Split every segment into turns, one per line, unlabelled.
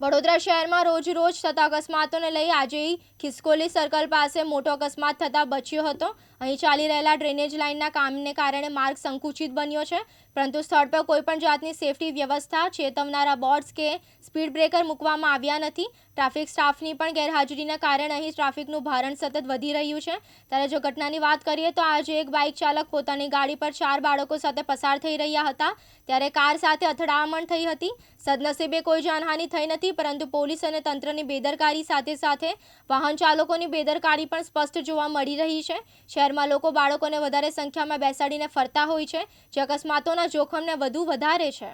વડોદરા શહેરમાં રોજ રોજ થતા અકસ્માતોને લઈ આજે ખિસકોલી સર્કલ પાસે મોટો અકસ્માત થતા બચ્યો હતો. અહીં ચાલી રહેલા ડ્રેનેજ લાઇનના કામને કારણે માર્ગ સંકુચિત બન્યો છે. પરંતુ સ્થળ પર કોઈપણ જાતની સેફટી વ્યવસ્થા ચેતવનારા બોર્ડ્સ કે સ્પીડ બ્રેકર મૂકવામાં આવ્યા નથી. ટ્રાફિક સ્ટાફની પણ ગેરહાજરીના કારણે અહીં ટ્રાફિકનું ભારણ સતત વધી રહ્યું છે. ત્યારે જો ઘટનાની વાત કરીએ તો આજે એક બાઇક ચાલક પોતાની ગાડી પર ચાર બાળકો સાથે પસાર થઈ રહ્યા હતા. ત્યારે કાર સાથે અથડામણ થઈ હતી. સદનસીબે કોઈ જાનહાની થઈ નથી પરંતુ પોલીસ અને તંત્રની બેદરકારી સાથે સાથે વાહન ચાલકોની બેદરકારી પણ સ્પષ્ટ જોવા મળી રહી છે. શહેરમાં લોકો બાળકોને વધારે સંખ્યામાં બેસાડીને ફરતા હોય છે, જે અકસ્માતોના જોખમને વધુ વધારે છે.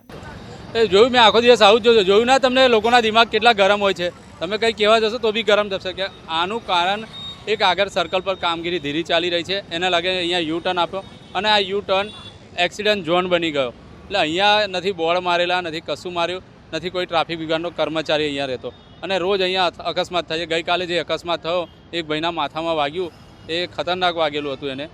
એ જોયું, મેં આખો દિવસ આવું જ જોયું. જોયું ના તમને લોકોના દિમાગ કેટલા ગરમ હોય છે. તમે કંઈ કહેવા જશો તો બી ગરમ થશે કે આનું કારણ એક આગળ સર્કલ પર કામગીરી ધીરી ચાલી રહી છે. એના લાગે અહીંયા યુ ટર્ન આપ્યો અને આ યુ ટર્ન એક્સિડન્ટ ઝોન બની ગયો. એટલે અહીંયા નથી બોર્ડ મારેલા, નથી કશું માર્યું. નથી, કોઈ ટ્રાફિક વિભાગનો કર્મચારી અહીંયા રહેતો. અને રોજ અહીંયા અકસ્માત થાય છે. ગઈકાલે જે અકસ્માત થયો, એક ભાઈના માથામાં વાગ્યું, એ ખતરનાક વાગેલું હતું એને.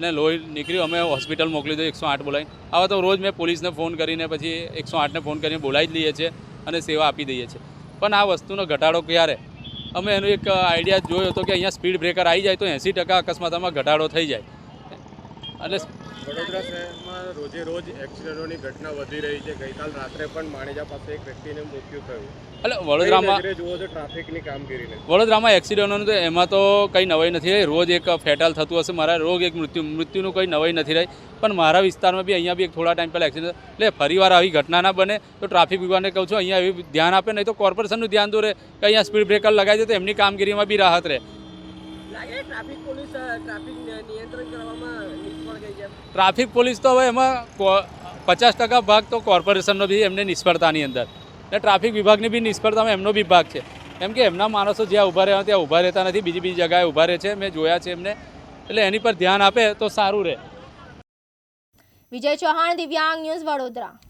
ને લોહી નીકળ્યું, અમે હોસ્પિટલ મોકલી દો એકસો આઠ બોલાવી આવા તો રોજ મેં પોલીસને ફોન કરીને, પછી એકસો આઠને ફોન કરીને બોલાવી જ લઈએ છીએ અને સેવા આપી દઈએ છીએ. પણ આ વસ્તુનો ઘટાડો ક્યારે? અમે એનો એક આઈડિયા જોયો હતો કે અહીંયા સ્પીડ બ્રેકર આવી જાય તો એંસી ટકા અકસ્માતમાં ઘટાડો થઈ જાય. એટલે
વડોદરા શહેરમાં રોજે રોજ એક્સિડન્ટોની ઘટના વધી રહી છે. ગઈકાલ રાત્રે પણ માણેજા પાસે એક વ્યક્તિને મૃત્યુ થયું.
એટલે વડોદરામાં
જુઓ છો ટ્રાફિકની કામગીરીને.
વડોદરામાં એક્સિડન્ટોનું તો એમાં તો કંઈ નવાઈ નથી રહી. રોજ એક ફેટલ થતું હશે. મારા રોગ એક મૃત્યુ મૃત્યુનું કંઈ નવાઈ નથી રહી. પણ મારા વિસ્તારમાં બી અહીંયા બી એક થોડા ટાઈમ પહેલાં એક્સિડન્ટ એટલે ફરીવાર આવી ઘટના ના બને તો ટ્રાફિક વિભાગને કહું છું અહીંયા એવી ધ્યાન આપે નહીં તો કોર્પોરેશનનું ધ્યાન દોરે. કે અહીંયા સ્પીડ બ્રેકર લગાવી દે તો એમની કામગીરીમાં બી રાહત રહે.
ટ્રાફિક પોલીસ ટ્રાફિક નિયંત્રણ કરવામાં
ટ્રાફિક પોલીસ તો હવે એમાં પચાસ ટકા ભાગ તો કોર્પોરેશનનો બી, એમને નિષ્ફળતાની અંદર. ને ટ્રાફિક વિભાગની બી નિષ્ફળતામાં એમનો બી ભાગ છે. કેમ કે એમના માણસો જ્યાં ઊભા રહેવા, ત્યાં ઊભા રહેતા નથી. બીજી બીજી જગાએ ઊભા રહે છે. મેં જોયા છે એમને. એટલે એની પર ધ્યાન આપે તો સારું રહે.
વિજય ચૌહાણ, દિવ્યાંગ ન્યૂઝ વડોદરા.